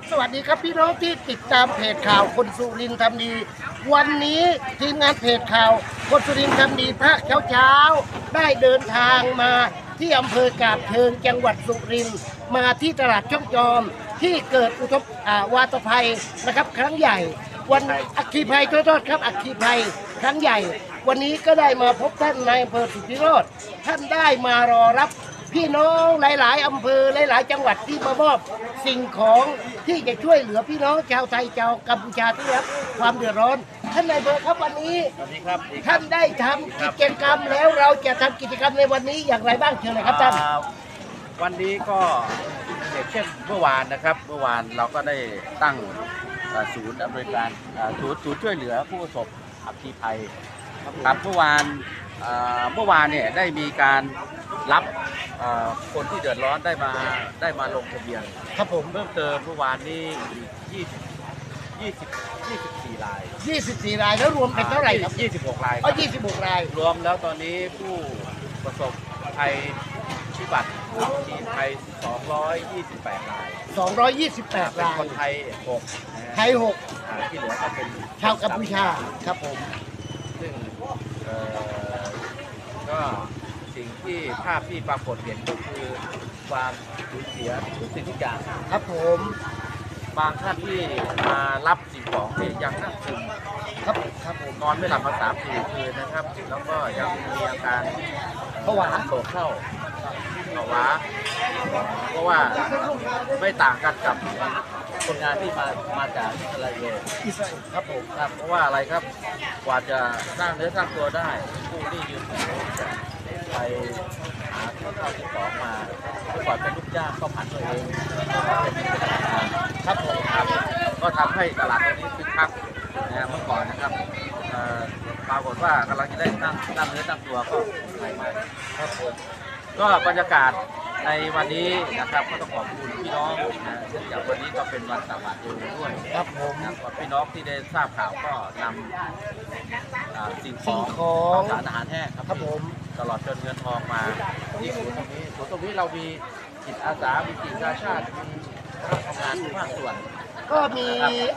ับสวัสดีครับพี่น้องที่ติดตามเพจข่าวคนสุรินทร์ทำดี วันนี้ทีมงานเพจข่าวคนสุรินทร์ทำดีภาคเช้าเช้าๆได้เดินทางมาที่อำเภอกาบเชิงจังหวัดสุรินทร์มาที่ตลาดช่องจอมที่เกิดอุทกอ่าวาตภัยนะครับ ครั้งใหญ่ วันอัคคีภัยโทษครับอัคคีภัยครั้งใหญ่ วันนี้ก็ได้มาพบท่านนายอำเภอสุทธิโรธท่านได้มารอรับ พี่น้องหลาย ๆ อำเภอหลาย ๆ จังหวัดที่มามอบสิ่งของที่จะช่วยเหลือพี่น้องชาวไทยชาวกัมพูชาที่ได้รับความเดือดร้อน ท่านนายอำเภอครับวันนี้ สวัสดีครับท่านได้ทำกิจกรรมแล้วเราจะทำกิจกรรมในวันนี้อย่างไรบ้างเชิญเลยครับท่าน อ่าวันนี้ก็อย่างเช่นเมื่อวานนะครับ เมื่อวานเราก็ได้ตั้งอ่าศูนย์อำนวยการอ่าศูนย์ศูนย์ช่วยเหลือผู้ประสบอัคคีภัยครับเมื่อวานอ่าเมื่อวานเนี่ยได้มีการ รับอ่าคนที่เดือดร้อนได้มาได้มาลงทะเบียน ครับผม เพิ่มเติมเมื่อวานนี้อีก20 20 24ราย24 รายแล้วรวมเป็นเท่าไหร่ครับ26รายคอ๋อรับ26 ราย รวมแล้วตอนนี้ผู้ประสบภัยพิบัติทีไทย228ราย228 เป็นรายคนไทย6นะฮะไทยอ่าที่เหลือก็เป็น6ชาวกัมพูชาครับผม ซึ่งเอ่อก็สิ่ง ที่ภาพที่ปรากฏเห็นก็คือความสูญเสียทุกสิ่งทุกอย่างครับผมบางท่านที่มารับสิ่งของที่ยังนั่งซึมครับครับผมนอนไม่หลับมาสามสี่คืนนะครับ แล้วก็ยังมีอาการผวาโศกเศร้าภาวะเพราะว่าไม่ต่างกันกับคนงานที่มามาจากอิสราเอลครับผมครับ เพราะว่าอะไรครับกว่าจะสร้างเนื้อสร้างตัวได้ผู้ที่ยืนจะ ไปหาข้าวข้าวที่ของมาเมื่อก่อนเป็นลูกจ้างก็ผันตัวเองก็เป็นพนักงานครับผมครับก็ทำให้ตลาดตรงนี้คึกคักนะเมื่อก่อนนะครับปรากฏว่ากำลังจะได้ตั้งตั้งเนื้อตั้งตัวก็ไหลมาครับผมก็บรรยากาศในวันนี้นะครับก็ต้องขอบคุณพี่น้องนะเนื่องจากวันนี้ก็เป็นวันสวัสดิ์ด้วยครับผมนะครับพี่น้องที่ได้ทราบข่าวก็นำสิ่งของข้าวสารอาหารแห้งครับครับผม ตลอดจนเงินทองมาที่ศูนย์ตรงนี้ศูนย์ตรงนี้เรามีจิตอาสา มีจิตอาชาติมีทำงานทุกภาคส่วน ก็มี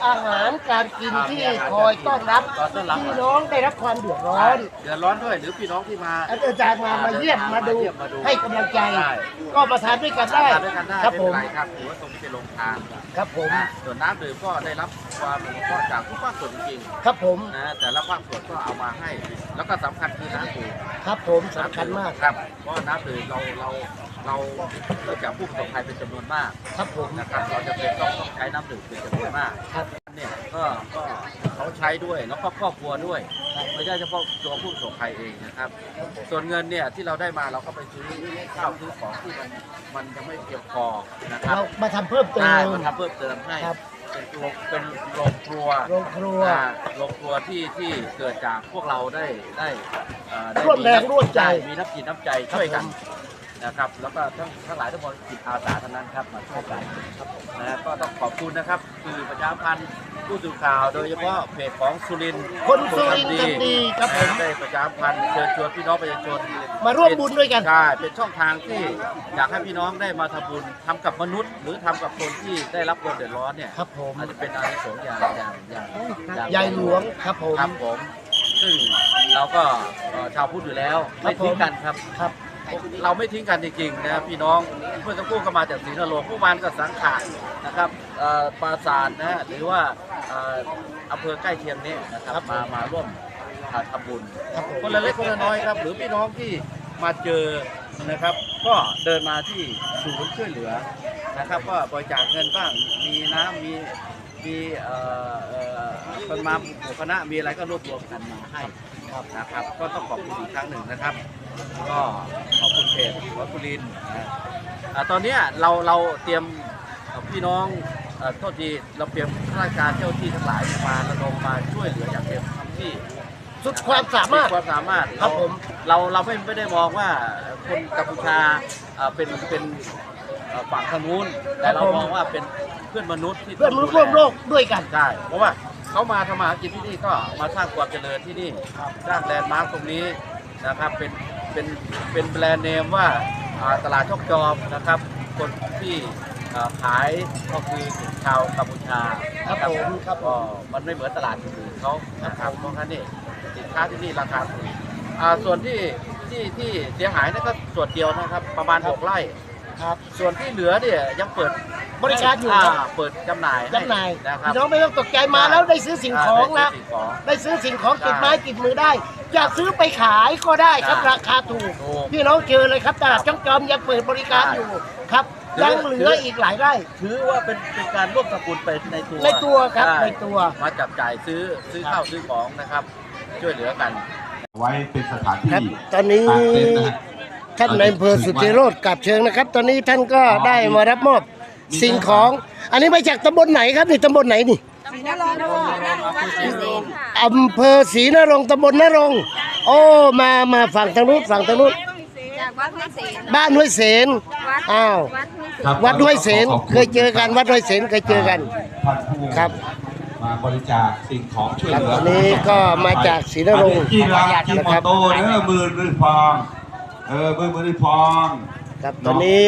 อาหารการกินที่คอยต้อนรับต้อนรับ พี่น้องได้รับความเดือดร้อนเดือดร้อนด้วยหรือพี่น้องที่มา อาจารย์มามาเยี่ยมมาดูมาเยี่ยมมาดูให้กำลังใจ ได้ ก็มาทานด้วยกันได้ทานด้วยกันได้ครับไม่ผเป็นม ไรครับถือว่าตรงนี้เป็นโรงทานครับผม นะส่วนน้ำดื่มก็ได้รับความอนุเคราะห์จากทุกภาคส่วนจริงครับผม ๆนะแต่ละภาคส่วนก็เอามาให้ แล้วก็สำคัญคือน้ำดื่มครับผมสำคัญมากครับ เพราะน้ำดื่มเราเราเราเนื่องจากผู้ประสบภัยเป็นจำนวนมากครับผม นะครับเราจะเป็นต้องต้องใช้น้ำดื่มเป็นจำนวนมากครับ เนี่ยก็ก็เขาใช้ด้วยแล้วก็ครอบครัวด้วย ไม่ใช่เฉพาะตัวผู้ประสบภัยเองนะครับ ส่วนเงินเนี่ยที่เราได้มาเราก็ไปซื้อข้าวซื้อของที่มันมันยังไม่เพียงพอนะครับเรามาทำเพิ่มเติได้มมาทำเพิ่มเติมให้ครับเป็นโรงเป็นโรงครัวโรงครัว อ่าโรงครัวที่ที่เกิดจากพวกเราได้ได้เอ่อได้ร่วมแรงร่วมใจมีน้ำจิตน้ำใจช่วยกัน นะครับ แล้วก็ทั้งทั้งหลายทั้งหมดจิตอาสาทั้งนั้นครับมาช่วยกันครับผมนะฮะก็ต้องขอบคุณนะครับคือประชาพันธ์ผู้สื่อข่าวโดยเฉพาะเพจของสุรินทร์คนสุรินทร์ทำดีครับผมนะได้ประชาพันธ์เชิญชวนพี่น้องประชาชนมาร่วมบุญด้วยกันใช่เป็นช่องทางที่อยากให้พี่น้องได้มาทำบุญทำกับมนุษย์ หรือทำกับคนที่ได้รับความเดือดร้อนเนี่ยครับผมอาจจะเป็นอานิสงส์อย่างอย่างอย่างอย่างยายหลวงครับผมครับผมซึ่งเราก็เอ่อชาวพุทธอยู่แล้วครับไม่ทิ้งกันครับครับ เราไม่ทิ้งกันจริงๆนะครับพี่น้องเมื่อสักครู่ก็มาจากศรีนรงค์ผู้วานก็สังขารนะครับเอ่อปราสาทนะฮะหรือว่าเอ่ออำเภอใกล้เคียงนี้นะครับมามาร่วมทำบุญครับผมคนละเล็กคนละน้อยครับ หรือพี่น้องที่มาเจอนะครับ ก็เดินมาที่ศูนย์ช่วยเหลือนะครับ ก็บริจาคเงินบ้างมีน้ำมีมีเอ่อเอ่อคนมาหมู่คณะมีอะไรก็รวบรวมกันมาให้ครับนะครับ ก็ต้องขอบคุณอีกครั้งหนึ่งนะครับ ก็ขอบคุณเพจวัดกุลินทร์นะอ่าตอนเนี้ยเราเราเตรียมพี่น้องเอ่อโทษทีเราเตรียมข้าราชการเจ้าที่ทั้งหลายมาระดมมาช่วยเหลืออย่างเต็มที่ สุดความสามารถ ความสามารถครับผม เราเราไม่ไม่ได้มองว่าคนกัมพูชาเอ่อเป็นเป็นเอ่อฝั่งทางนู้นแต่เรามองว่าเป็นเพื่อนมนุษย์ที่เพื่อนมนุษย์ต้ร่งวมดูแโลกด้วยกัน ใช่เพราะว่าเขามาทำมาหากินที่นี่ก็มาสร้างความเจริญที่นี่สร้างแลนด์มาร์คตรงนี้นะครับเป็น เป็นเป็นแบรนด์เนมว่าอ่าตลาดชกจอมนะครับ คนที่เอ่อขายก็คือชาวกัมพูชาครับนะผมครับผก็มมันไม่เหมือนตลาดอื่นๆเขานะครับเพราะงั้นนี่สินค้าที่นี่ราคาถูกอ่าส่วนที่ที่ที่เสียหายนั่นก็ส่วนเดียวนะครับ ประมาณครับหกไร่ครับส่วนที่เหลือเนี่ยยังเปิดบริการอยู่ครับเปิดจำหน่ายให้จำหน่ายนะครับพี่น้องไม่ต้องตกใจมาแล้วได้ซื้อสิ่งของนะาได้ซื้อสิ่งของได้ซื้อสิ่งของติดไม้ติดมือได้ อยากซื้อไปขายก็ได้ครับใช่ราคาถูกถูก พี่น้องเจอเลยครับตลาดจ้องจอมยังเปิดบริการใช่อยู่ครับถือยังเหลืออีกหลายไร่ ถือว่าเป็นเป็นการร่วมทำบุญไปในตัวในตัวครับช่ในตัว มาจับจ่ายซื้อซื้อครับข้าวซื้อของนะครับ ช่วยเหลือกัน ไว้เป็นสถานครับ ที่ตอนนี้ ตากเต็นท์นะฮะ ท่านในอำเภอสุทธิโรธกับเชิงนะครับ ตอนนี้ท่านก็ได้มารับมอบสิ่งของ อันนี้มาจากตำบลไหนครับนี่ตำบลไหนนี่ อำเภอศรีนรงค์ตำบลนรงค์โอ้มามาฝั่งทางนู้นฝั่งทางนู้นจากวัดห้วยเสนบ้านห้วยเสนวัดอ้าววัดห้วยเสนครับวัดห้วยเสนขอบณเคยเจอกันวัดห้วยเสนเคยเจอกัน ท่านผู้ครับ มาบริจาคสิ่งของช่วยครับเหลือวันนี้ก็มาจากศรีนรงค์อันนี้กีฬากีนะมคอรับโต้เด้อมือมือฟองเออมือมือฟองครับตอนนี้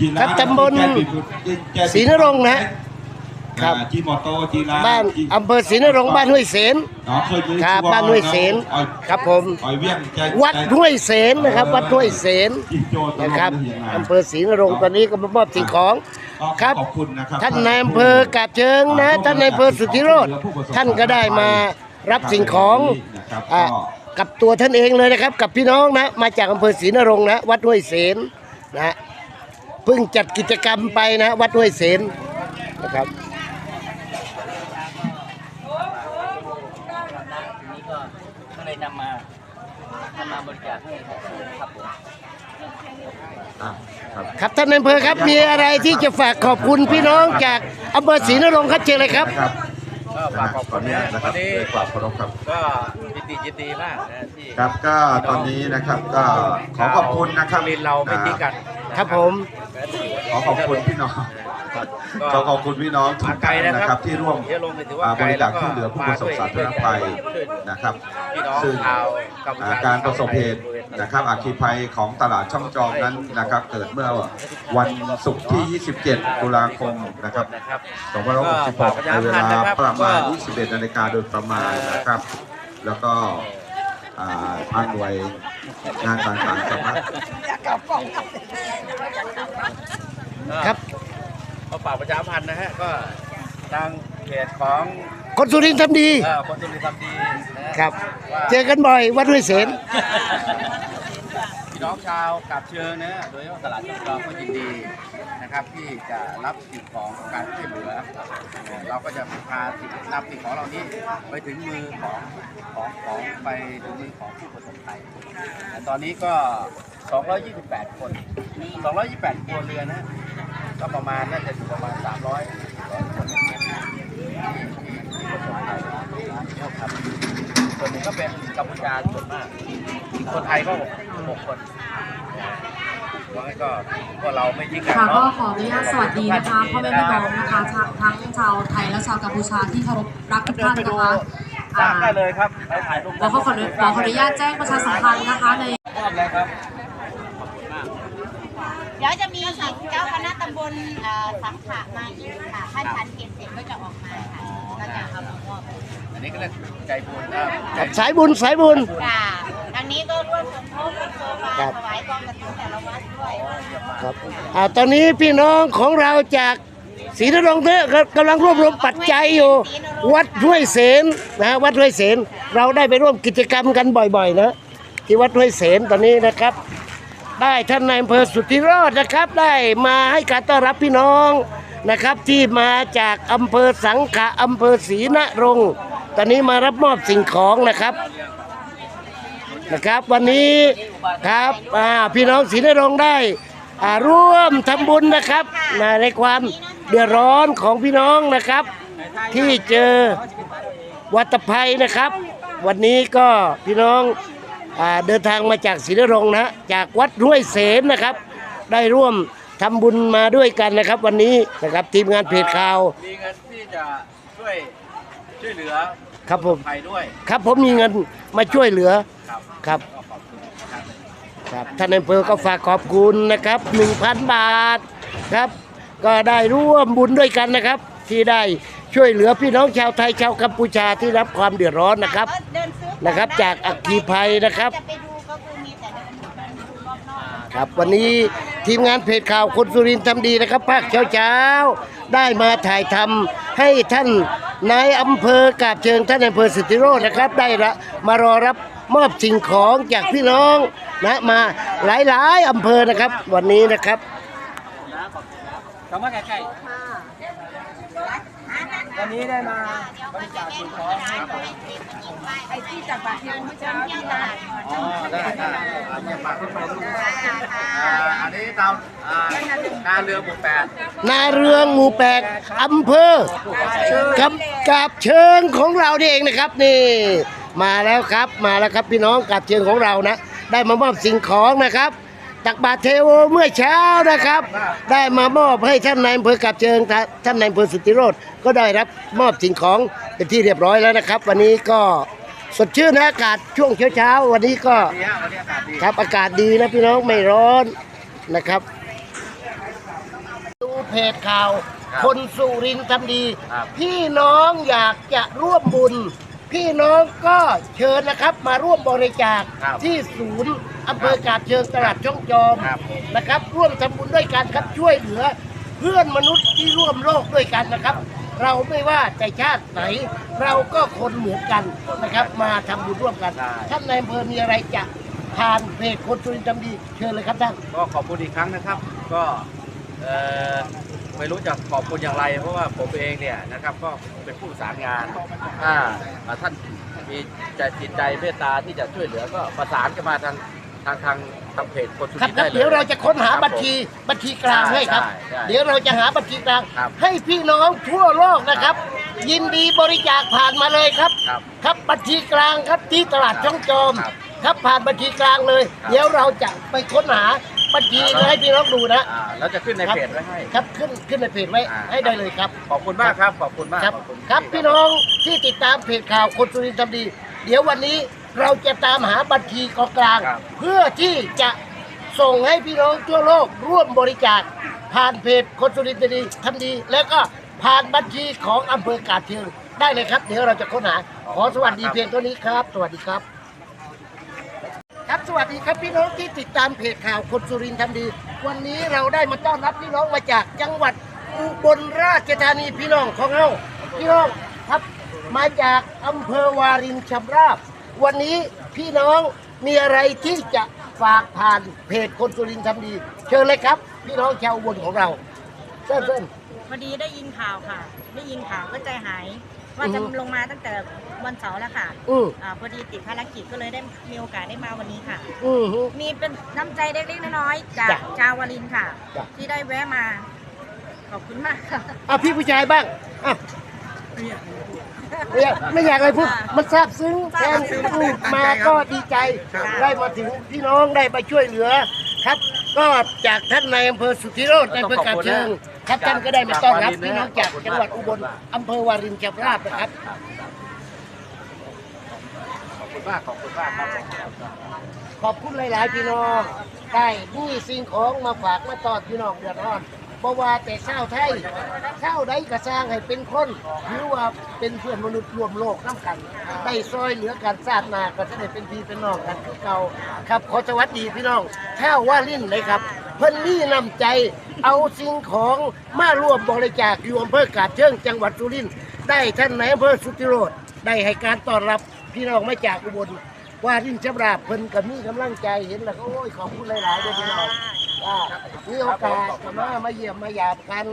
กีฬาครับตำบลแกปิดแกปิดศรีนรงค์นะ ครับอ่ากีมอโต้กีฬาบ้านอำเภอศรีนรงค์บ้านห้วยเสนเนาะเคยมีครับชื่อบ้านห้วยเสนอ้อยครับผมอ้อยเวียงใจวัดห้วยเสนนะครับ วัดห้วยเสนจิโจตลกนะครับหอยังไงอำเภอศรีนรงค์ตอนนี้ก็มามอบสิ่งของครับขอบคุณนะครับท่านนายอำเภอกาบเชิงนะท่านนายอำเภอสุทธิโรธท่านก็ได้มารับสิ่งของนะครับอะก็กับตัวท่านเองเลยนะครับ กับพี่น้องนะ มาจากอำเภอศรีนรงค์นะวัดห้วยเสนนะเพิ่งจัดกิจกรรมไปนะ วัดห้วยเสนนะครับ ทีนี้ก็ก็เลยนำมานำมาบริจาคให้ครับผม อะ ครับครับท่านนายอำเภอครับมีอะไรที่จะฝากขอบคุณพี่น้องจากอำเภอศรีนรงค์ครับเชิญเลยครับนะครับก็ฝากขอบคุณขออนุญาตนะครับวันนี้ด้วยความเคารพครับ ก็ยินดียินดีมากนะที่ครับก็ตอนนี้นะครับก็ขอขอบคุณนะครับลินเราไม่ทิ้งกันครับผม ขอขอบคุณพี่น้อง ขอขอบคุณพี่น้องทุกมาไกลท่านนะนะคครัรับบที่ร่วมเยอะลงไปถือว่าอ่าไกบลริจาคช่วยเหลือผู้ประสบสาธารณภัยนะครับพี่น้องซึ่งชาวกัมพูอ่าชาการประสบเหตุนะครับอัคคีภัยของตลาดช่องจอมนั้นนะครับ เกิดเมื่อวันศุกร์ที่ 27 ตุลาคมนะครับนะครับ2566ในเวลาประมาณ 21นาฬิกาโดยประมาณนะครับ แล้วก็อ่าทางหน่วยงานต่างๆสามารถครับ ก็ฝากประชาสัมพันธ์นะฮะก็ทางเพจของคนสุรินทร์ทำดี เอ่อคนที่มีทำดีนะฮะครับ ว่าเจอกันบ่อยวัดห้วยเสน พี่น้องชาวกาบเชิงนะโดยเฉพาะตลาดชุมชนก็ยินดีนะครับที่จะรับสิ่งของการช่วยเหลือเอ่อเราก็จะพาสิ่งนำสิ่งของเหล่านี้ไปถึงมือของของของไปถึงมือของผู้ประสบภัยแต่ตอนนี้ก็ 228 คน 228 ครัวเรือนนะ ก็ประมาณน่าจะอยู่ประมาณ300คนที่ที่ประสบภัยนะครับส่วนหนึ่งก็เป็นกัมพูชาส่วนมากคนไทยก็หกคนว่างั้นก็พวกเราไม่ทิ้งกันค่ะก็เนาะขออนุญาตสวัสดีนะคะพ่อแม่พี่น้องนะคะชาวทั้งชาวไทยและชาวกัมพูชาที่เคารพรักทุกเดินท่านไปดูนะคะสร้าอ่างได้เลยครับไปถ่ายรูปขอขอขอขอขออนุญาตแจ้งประชาสัมพันธ์นะคะในมอบเลยครับเดี๋ยวจะมีเจ้าคณะตำบลเอ่อสังขะมาอีกค่ะถ้าฉันเก็บเสร็จก็จะออกมาค่ะก็จะเอามามอบอันนี้ก็เรียกใจบุญนะครับใจสายบุญสายบุญ ค่ะทางนี้ก็ร่วมสมทบเป็นโซฟาครับ ถวายกองกระถิ่นแต่ละวัดด้วยครับอ่าตอนนี้พี่น้องของเราจากศรีนรงค์เถอะกำลังรวบรวมปัจจัยอยู่ วัดห้วยเสนนะวัดห้วยเสนเราได้ไปร่วมกิจกรรมกันบ่อยๆนะที่วัดห้วยเสนตอนนี้นะครับ ได้ท่านนายอำเภอสุทธิรจน์นะครับ ได้มาให้การต้อนรับพี่น้องนะครับ ที่มาจากอำเภอสังขะอำเภอศรีนรงค์ตอนนี้มารับมอบสิ่งของนะครับนะครับ วันนี้ครับพี่น้องศรีนรงค์ได้ร่วมทำบุญนะครับในความเดือดร้อนของพี่น้องนะครับ ที่เจอวัตภัยนะครับ วันนี้ก็พี่น้อง เดินทางมาจากศรีนรงค์นะจากวัดห้วยเสนนะครับ ได้ร่วมทำบุญมาด้วยกันนะครับ วันนี้นะครับทีมงานเพจข่าวมีเงินที่จะช่วยช่วยเหลือครับผมภัยด้วยครับผมมีเงินมาช่วยเหลือครับครับก็ขอบคุณนะครับครับท่านอำเภอก็ฝากขอบคุณนะครับ 1,000 บาทครับ ก็ได้ร่วมบุญด้วยกันนะครับ ที่ได้ช่วยเหลือพี่น้องชาวไทยชาวกัมพูชาที่รับความเดือดร้อนนะครับเดิ นะครับ จากอัคคีภัยนะครับ จะไปดูก็คือมีแต่รอบนอก ครับวันนี้ทีมงานเพจข่าวคนสุรินทร์ทำดีนะครับภาคเช้าเช้าๆได้มาถ่ายทำให้ท่านนายอำเภอกาบเชิงท่านนอำเภอสิทธิโรจน์นะครับ ได้ละมารอรับมอบสิ่งของจากพี่น้องนะมาหลายๆอำเภอนะครับ วันนี้นะครับ คำว่าใกล้ๆ วันนี้ได้มาบริจาคสิ่งของให้กับไอ้ที่จากบาทเที่ยวเมื่อเช้าที่ตลาดอ๋อได้ได้อันนี้ฝากขึ้นดูอ่าอันนี้ตามนาเรือหมู่แปดนาเรืองหมู่แปดอำเภอกับกาบเชิงของเราเองนะครับนี่ มาแล้วครับมาแล้วครับพี่น้องกาบเชิงของเรานะ ได้มามอบสิ่งของนะครับ จากบาทเทโอเมื่อเช้านะครับ ได้มามอบให้ท่านนายอำเภอกาบเชิงท่าท่านนายอำเภอสุทธิโรธก็ได้รับมอบสิ่งของเป็นที่เรียบร้อยแล้วนะครับ วันนี้ก็สดชื่นนะอากาศช่วงเช้าๆวันนี้ก็ดีฮะวันนี้อากาศดีครับอากาศดีนะพี่น้องไม่ร้อนนะครับ ดูเพจข่าวครับคนสุรินทร์ทำดีครับพี่น้องอยากจะร่วมบุญ พี่น้องก็เชิญนะครับ มาร่วมบริจาคครับที่ศูนย์อำเภอกาบเชิงตลาดช่องจอมครับ นะครับ ร่วมทำบุญด้วยกันครับช่วยเหลือ เพื่อนมนุษย์ที่ร่วมโลกด้วยกันนะครับ เราไม่ว่าแต่ชาติไหน เราก็คนเหมือนกันนะครับ มาทำบุญร่วมกันได้ท่านนายอำเภอมีอะไรจะผ่านเพจคนสุรินทร์ทำดีเชิญเลยครับท่าน ก็ขอบคุณอีกครั้งนะครับ ก็เอ่อ ไม่รู้จะขอบคุณอย่างไร เพราะว่าผมเองเนี่ยนะครับก็เป็นผู้ประสานงานถ้าอ่าท่านมีใจจิตใจเมตตาที่จะช่วยเหลือก็ประสานกันมาทางทางทางทางเพจคนสุครับรินทร์ครัได้บเลย เดี๋ยวเราจะค้นหาครับบัญชีบัญชีกลางให้ครับได้ได้เดี๋ยวเราจะหาบัญชีกลาง ครับ ให้พี่น้องทั่วโลกนะครับ ยินดีบริจาคผ่านมาเลยครับ ครับ ครับบัญชีกลางครับที่ตลาดช่องจอม ครับครับผ่านบัญชีกลางเลย ครับเดี๋ยวเราจะไปค้นหา บัญชีให้พี่น้องดูนะ อ่าแล้วจะขึ้นในเพจไว้ให้ ครับขึ้นขึ้นในเพจไว้อ่า ให้ได้เลยครับ ขอบคุณมากครับ ขอบคุณมากครับขอณครับพี่น้องที่ติดตามเพจข่าวคนสุรินทร์ทำดี เดี๋ยววันนี้เราจะตามหาบัญชีกองกลางครับเพื่อที่จะส่งให้พี่น้องทั่วโลกร่วมบริจาคผ่านเพจคนสุรินทร์ทำดีทำดี แล้วก็ผ่านบัญชีของอำเภอกาดเชิงได้เลยครับ เดี๋ยวเราจะค้นหาขอสวัสดีเพียงเท่านี้ครับ สวัสดีครับ ครับสวัสดีครับพี่น้องที่ติดตามเพจข่าวคนสุรินทร์ทำดี วันนี้เราได้มาต้อนรับพี่น้องมาจากจังหวัดอุบลราชธานีพี่น้องของเราพี่น้องครับมาจากอำเภอวารินชำราบ วันนี้พี่น้องมีอะไรที่จะฝากผ่านเพจคนสุรินทร์ทำดี เชิญเลยครับ พี่น้องชาวอุบลของเราเส้นเส้นพอดีได้ยินข่าวค่ะ ได้ยินข่าวก็ใจหาย ว่าจะอือฮึลงมาตั้งแต่ วันเสาร์แล้วค่ะอืมอาพอดีติดภารกิจก็เลยได้มีโอกาสได้มาวันนี้ค่ะ อืมฮึ มีเป็นน้ำใจเล็กๆน้อยๆจากจ้ะชาววารินค่ะ จ้ะ ที่ได้แวะมา ขอบคุณมากค่ะ อะพี่ผู้ชายบ้างอะไม่อยากไม่อยากอะไรพูดมันซาบซึ้งแทนอืมมาก็ดีใจ ได้มาถึงพี่น้องได้มาช่วยเหลือครับ ก็จากท่านในายอำเภอสุทธิโรจน์ในอำเภอกาบเชิง ครับท่านก็ได้มาต้อนรับพี่น้องจากจังหวัดอุบลอำเภอวารินชำราบนะครับขอบ คุณมากขอบคุณมากครับขอบคุณหลาย ๆ พี่น้องได้มีสิ่งของมาฝากมาตอนพี่น้องเดือดร้อนเพราะว่าแต่เช้าวไทยเช้าวใดก็สร้างให้เป็นคนหรือว่าเป็นเพื่อนมนุษย์รวมโลกน้ำกันได้ซอยเหลือการสร้างนาก็จะได้เป็นพี่เป็นน้องกันคือเก่าครับขอสวัสดีพี่น้องข้าวว่าลิ้นเลยครับ เพิ่นมีน้ำใจเอาสิ่งของมาร่วมบริจาคอยู่อำเภอกาดเชิงจังหวัดสุรินทร์ได้ท่านนายอำเภอสุทธิโรธได้ให้การต้อนรับ พี่น้องมาจากอุบลว่ารินจำราบเพิ่นก็มีกำลังใจเห็นแล้วก็โอ้ยขอบคุณหลายๆด้วยพี่น้องว่ามีโอกาสมามาเยี่ยมมาหยาบกัน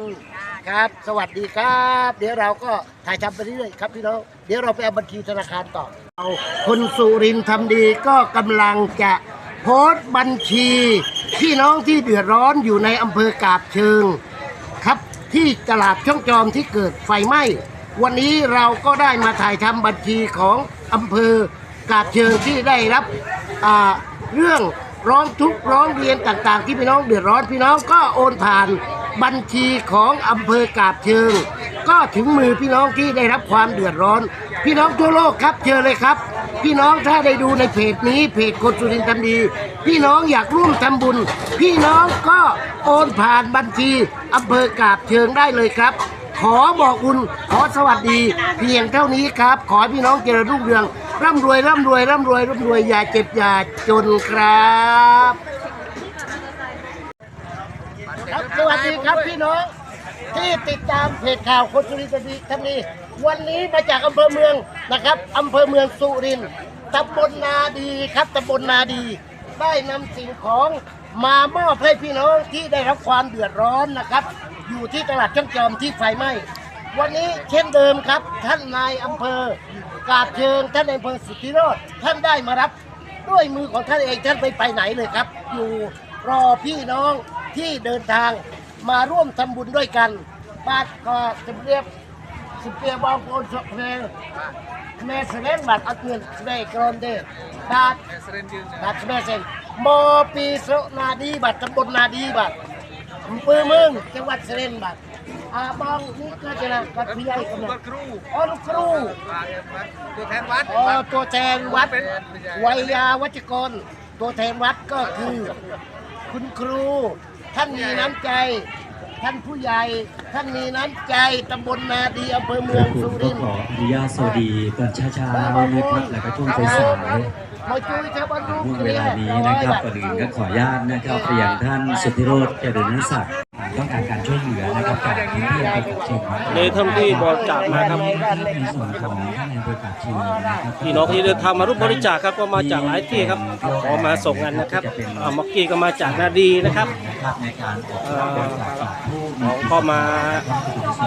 ครับ สวัสดีครับ เดี๋ยวเราก็ถ่ายทำไปเรื่อยๆครับพี่น้องเดี๋ยวเราไปเอาบัญชีธนาคารต่อเอาคนสุรินทร์ทำดีก็กำลังจะโพสต์บัญชีพี่น้องที่เดือดร้อนอยู่ในอำเภอกาบเชิงครับที่ตลาดช่องจอมที่เกิดไฟไหม้ วันนี้เราก็ได้มาถ่ายทำบัญชีของ อำเภอกาบเชิงที่ได้รับเรื่องร้องทุกข์ร้องเรียนต่างๆ ที่พี่น้องเดือดร้อนพี่น้องก็โอนผ่านบัญชีของอำเภอกาบเชิง ก็ถึงมือพี่น้องที่ได้รับความเดือดร้อน พี่น้องทั่วโลกครับเชิญเลยครับ พี่น้องถ้าได้ดูในเพจนี้เพจคนสุรินทร์ทำดี พี่น้องอยากร่วมทำบุญ พี่น้องก็โอนผ่านบัญชีอำเภอกาบเชิงได้เลยครับ ขอบอกคุณขอสวัสดี เพียงเท่านี้ครับ ขอให้พี่น้องเจริญรุ่งเรือง ร่ำรวยร่ำรวยร่ำรวยร่ำรวยอย่าเจ็บอย่าจนครับครับสวัสดีครับพี่น้อง ที่ติดตามเพจข่าวคนสุรินทร์ทำดีทำดีวันนี้มาจากอำเภอเมืองนะครับอำเภอเมืองสุรินทร์ตำบลนาดีครับตำบลนาดี ได้นำสิ่งของมามอบให้พี่น้องที่ได้รับความเดือดร้อนนะครับ อยู่ที่ตลาดช่างจอมที่ไฟไหม้วันนี้เช่นเดิมครับ ท่านนายอำเภอกาบเชิงท่านนายอำเภอสุทธิโรธท่านได้มารับ ด้วยมือของท่านเองท่านไปไปไหนเลยครับ อยู่รอพี่น้องที่เดินทางมาร่วมทำบุญด้วยกันบาทก็จะเรียบสเปียบางคนสเพลแม่เสนบาทอัดเงินสเปกรอนเดบาทบาทแม่เซนมอปีโสนาดีบาทตำบลนาดีบาท อำเภอเมืองจังหวัดเสนบาทอาบองนี่ก็จะนะกัดพี่ใหญ่กันนะอ๋อลูกครูตัวแทนวัดอ๋อตัวแทนวัดวัยยาวัจกร ตัวแทนวัดก็คือ คุณครู ท่านมีน้ำใจ ท่านผู้ใหญ่ ท่านมีน้ำใจตำบลนาดีอำเภอเมืองผมสุก็รินทขร์ออนุญาตสวัสดีตอนเช้าๆนะครับแล้วก็ช่วงสายมาจุยชาวบ้านๆลูกห่วง เวลานี้นะครับก่อนอื่นก็ขออนุญาตนะครับไปยังท่านสุทธิโรจน์เจริญนศักดิ์ต้องการการช่วยเหลือนะครับจากพื้นที่อำเภอปากเชิงนะครับเลยทำที่บริจาคมาครับในส่วนของท่านในอำเภอปากเชิงนะครับพี่น้องที่เดินทางมาร่วมบริจาคครับก็มาจากหลายที่ครับขอมาส่งกันนะครับอ่าม็อกกี้ก็มาจากนาดีนะครับนะครับในการออกบริจาคจากผู้มี ของก็มา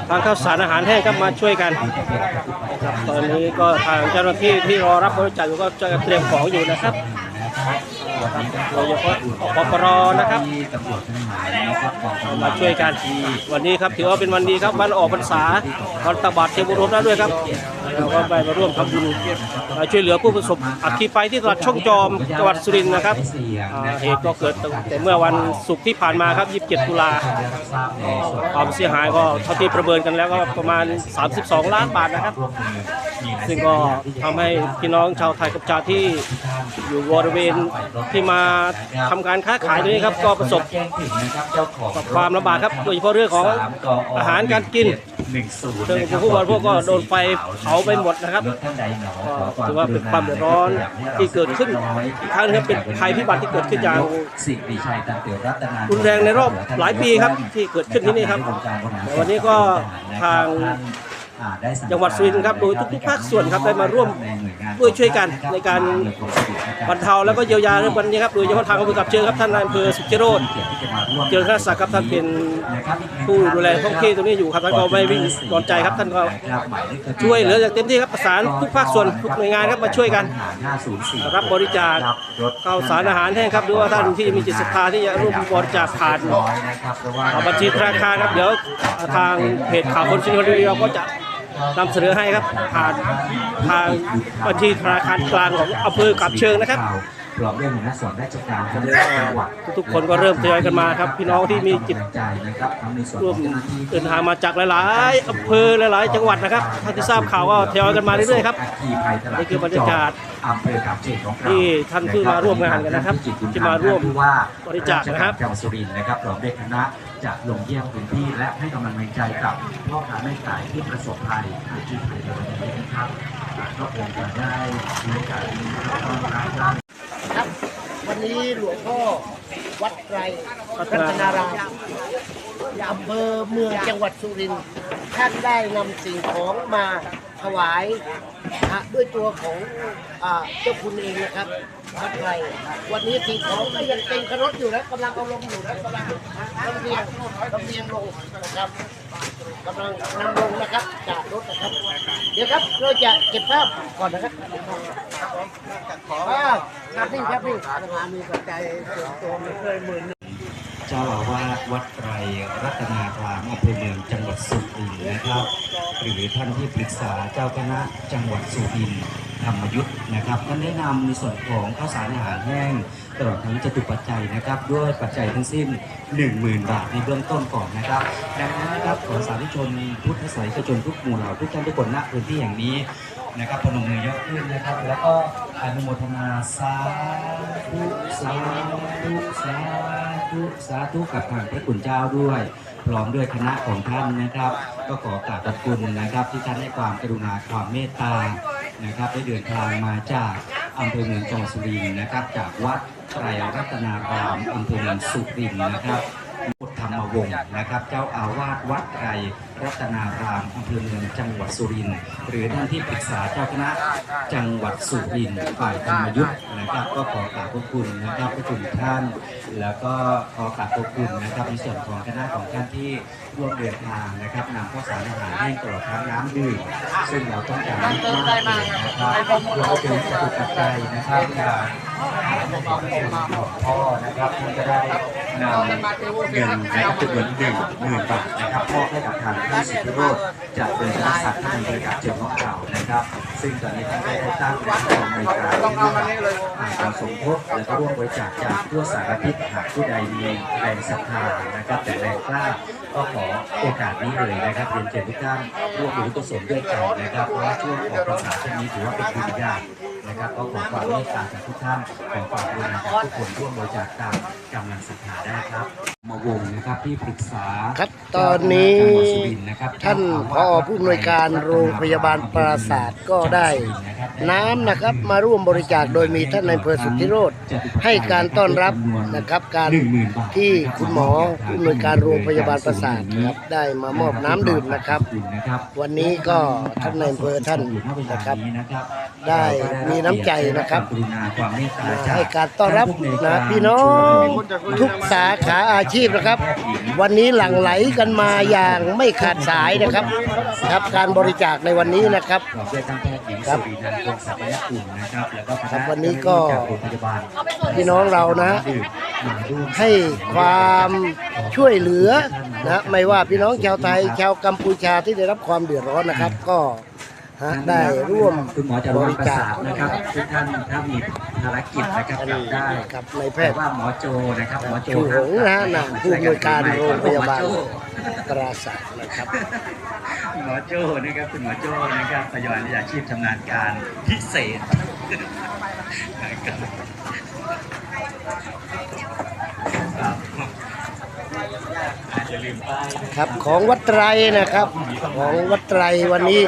ทางข้าวสารอาหารแห้งก็มาช่วยกันครับตอนนี้ก็ทางเจ้าหน้าที่ที่รอรับบริจาคอยู่ก็จะเตรียมของอยู่นะครับ โดยเฉพาะอปรนะครับที่ตำรวจทั้งหลายนะครับ มาช่วยกันวันนี้ครับถือว่าเป็นวันดีครับวันออกพรรษาวันตักบาตรเทวรุษแล้วด้วยครับเราก็ไปมาร่วมทำบุญมาช่วยเหลือผู้ประสบอัคคีภัยที่ตลาดช่องจอมจังหวัดสุรินทร์นะครับเหตุก็เกิดแต่เมื่อวันศุกร์ที่ผ่านมาครับ 27 ตุลาความเสียหายก็เท่าที่ประเมินกันแล้วก็ประมาณ 32 ล้านบาทนะครับ ซึ่งก็ทำให้พี่น้องชาวไทยกับชาที่อยู่บริเวณที่มาทำการค้าขายตรงนี้ครับก็ประสบครับเจ้าของกับความลำบากครับโดยเฉพาะเรื่องของอาหารการกินหนึ่งศูนย์ซึ่งนะครับผู้บริโภคก็โดนไฟเผาไปหมดนะครับถือว่าเป็นความเดือดร้อนที่เกิดขึ้นอีกครั้งนะครับเป็นภัยพิบัติที่เกิดขึ้นอย่างสิริชัยตันเตียวรัตนารุนแรงในรอบหลายปีครับที่เกิดขึ้นที่นี่ครับวันนี้ก็ทาง จังหวัดสุรินทร์ครับโดยทุกๆภาคส่วนครับได้มาร่วมด้วยช่วยกันในการบรรเทาแล้วก็เยียวยาในวันนี้ครับโดยเฉพาะทางอำเภอกับเชิงครับท่านนายอำเภอสุจิโรธ เจริญราชศักดิ์ครับท่านเป็นผู้ดูแลท้องที่ตรงนี้อยู่ครับท่านก็ไม่วิ่งนอนใจครับท่านก็ช่วยเหลืออย่างเต็มที่ครับประสานทุกภาคส่วนทุกหน่วยงานครับมาช่วยกัน รับบริจาคข้าวสารอาหารแห้งครับหรือว่าท่านที่มีจิตศรัทธาที่จะร่วมบริจาคผ่านเอาบัญชีธนาคารครับเดี๋ยวทางเพจข่าวคนชินรีเราก็จะนำเสนอให้ครับผ่านทางบัญชีธนาคารกลางของอำเภอกับเชิงนะครับ พร้อมด้วยหัวหน้าส่วนราชการจังหวัดทุกๆคนก็เริ่มทยอยกันมาครับ พี่น้องที่มีจิตใจนะครับทั้งในส่วนร่วมของเจ้าหน้าที่เดินทางมาจากหลายๆอำเภอหลายๆ จังหวัดนะครับท่านที่ทราบข่าวก็ทยอยกันมาเรื่อยๆครับนี่คือบรรยากาศอำเภอกับเชิงของเราที่ท่านผู้มาร่วมงานกันนะครับที่มาร่วมบริจาคนะครับจังหวัดสุรินทร์นะครับพร้อมด้วยคณะจะลงเยี่ยมพื้นที่และให้กำลังใจกับพ่อค้าแม่ขายที่ประสบภัยอาชีพไทยในวันนี้นะครับก็คงจะได้มีโอกาส นนี้หลวงพ่อวัดไตรพัฒนารามอำเภอเมืองจังหวัดสุรินทร์ท่านได้นำสิ่งของมาถวายนะด้วยตัวของอ่าเจ้าคุณเองนะครับวัดไตรวันนี้สิ่งของก็ยังเต็มคันรถอยู่นะกำลังเอาลงอยู่นะกำลังลำเลียงลำเลียงลงนะครับกำลังนำลงนะครับจากรถนะครับ เดี๋ยวครับเราจะเก็บภาพก่อนนะครับ ครับนี่ครับนี่มีปัจจัยส่วนตัวไม่เคยหมื่นเจ้าอาวาสวัดไตรรัตนารามอำเภอเมืองจังหวัดสุรินทร์นะครับ หรือท่านที่ปรึกษาเจ้าคณะจังหวัดสุรินทร์ธรรมยุทธ์นะครับท่านแนะนำในส่วนของข้าวสารอาหารแห้งตลอดทั้งจตุปัจจัยนะครับ ด้วยปัจจัยทั้งสิ้น 10,000 บาทในเบื้องต้นก่อนนะครับดังนั้นนะครับขอสาธุชนพุทธศาสนิกชนทุกหมู่เหล่าทุกท่านทุกคนณพื้นที่อย่างนี้ นะครับพนมมือยกขึ้นนะครับ แล้วก็อนุโมทนาสาธุสาธุสาธุสาธุกับทางพระคุณเจ้าด้วยพร้อมด้วยคณะของท่านนะครับ ก็ขอกราบขอบคุณนะครับ ที่ท่านให้ความกรุณาความเมตตานะครับ ได้เดินทางมาจากอำเภอเมืองจังหวัดสุรินทร์นะครับ จากวัดไตรรัตนารามอำเภอเมืองสุรินทร์นะครับ รรมวงศ์นะครับ เจ้าอาวาสวัดไตรรัตนารามอำเภอเมืองจังหวัดสุรินทร์หรือท่านที่ปรึกษาเจ้าคณะจังหวัดสุรินทร์ฝ่ายธรรมยุทธ์นะครับ ก็ขอกราบขอบคุณนะครับพระคุณท่าน แล้วก็ขอกราบขอบคุณนะครับในส่วนของคณะของท่านที่ร่วมเดินทางนะครับนำข้าวสารอาหารแห้งตลอดทั้งน้ำดื่มซึ่งเราต้องการมากเลยนะครับรวมไปถึงจตุปัจจัยนะครับจากพ่อนะครับท่านก็ได้นำเงินนะครับจำนวนหนึ่งหมื่นบาทนะครับมอให้กับทางที่สิทธิโรจน์จากเดินทางสัตว์ที่อำเภอกาบเจียงของเก่า นะครับ ซึ่งตอนนี้ท่านได้ตั้งเป็นกองในการที่อ่าการสมทบและก็ร่วมบริจาคจากทั่วสารทิศหากผู้ใดมีแรงศรัทธานะครับ แต่แรงกล้าก็ขอโอกาสนี้เลยนะครับเรียนเชิญทุกท่านร่วมบุญกุศลด้วยกันนะครับเพราะว่าช่วงของภาษาเช่นนี้ถือว่าเป็นบุญญาณนะครับก็ขอความเมตตาจากทุกท่านขอความกรุณาจากทุกคนร่วมบริจาคตามกำลังศรัทธาได้ครับ มาวงนะครับที่ปรึกษาครับตอนนี้จังหวัดสุรินทร์นะครับท่านผอผู้อำนวยการโรงพยาบาลปราศาสตร์ก็ได้ น้ำนะครับมาร่วมบริจาคโดยมีท่านนายอำเภอสุทธิโรธให้การต้อนรับนะครับการที่คุณหมอผู้อำนวยการโรงพยาบาลปราสาทนะครับได้มามอบน้ำดื่มนะครับ วันนี้ก็ท่านนายอำเภอท่านนะครับ ได้มีน้ำใจนะครับกรุณาความเมตตามาจากให้การต้อนรับนะพี่น้องทุกสาขาอาชีพนะครับ วันนี้หลั่งไหลกันมาอย่างไม่ขาดสายนะครับครับการบริจาคในวันนี้นะครับพร้อมด้วยท่านแพทย์หญิงครับสุรีนันท์คงศักยกุลนะครับแล้วก็คครัณะบวันนี้ก็จากโรงพยาบาลพี่น้องเรานะมาร่วมให้ความช่วยเหลือนะไม่ว่าพี่น้องชาวไทยชาวกัมพูชาที่ได้รับความเดือดร้อนนะครับ ก็ฮะ ได้ร่วมคุณหมอจาบรุวรรริณประจาสาคทนะครับทุกท่านถ้ามีภารกิจนะครับกลับได้กับนายแพแต่ทย์ว่าหมอโจนะครับหมอโจชูหงส์นะฮะคนะรับผู้อำนวยการโรงพยาบาลหมอโจ้ปราศาสตร์นะครับหมอโจ้นะครับคุณหมอโจ้นะครับพยาบาลวิชาชีพชำนาญการพิเศษนะครับครับอาจจะลืมป้ายนะครับของวัดไตรนะครับ ของวัดไตรวันนี้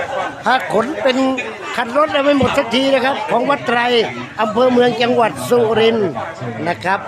พาขนเป็นคันรถแล้ไม่หมดสักทีนะครับ ของวัดไตรอำเภอเมืองจังหวัดสุรินทร์นะครับ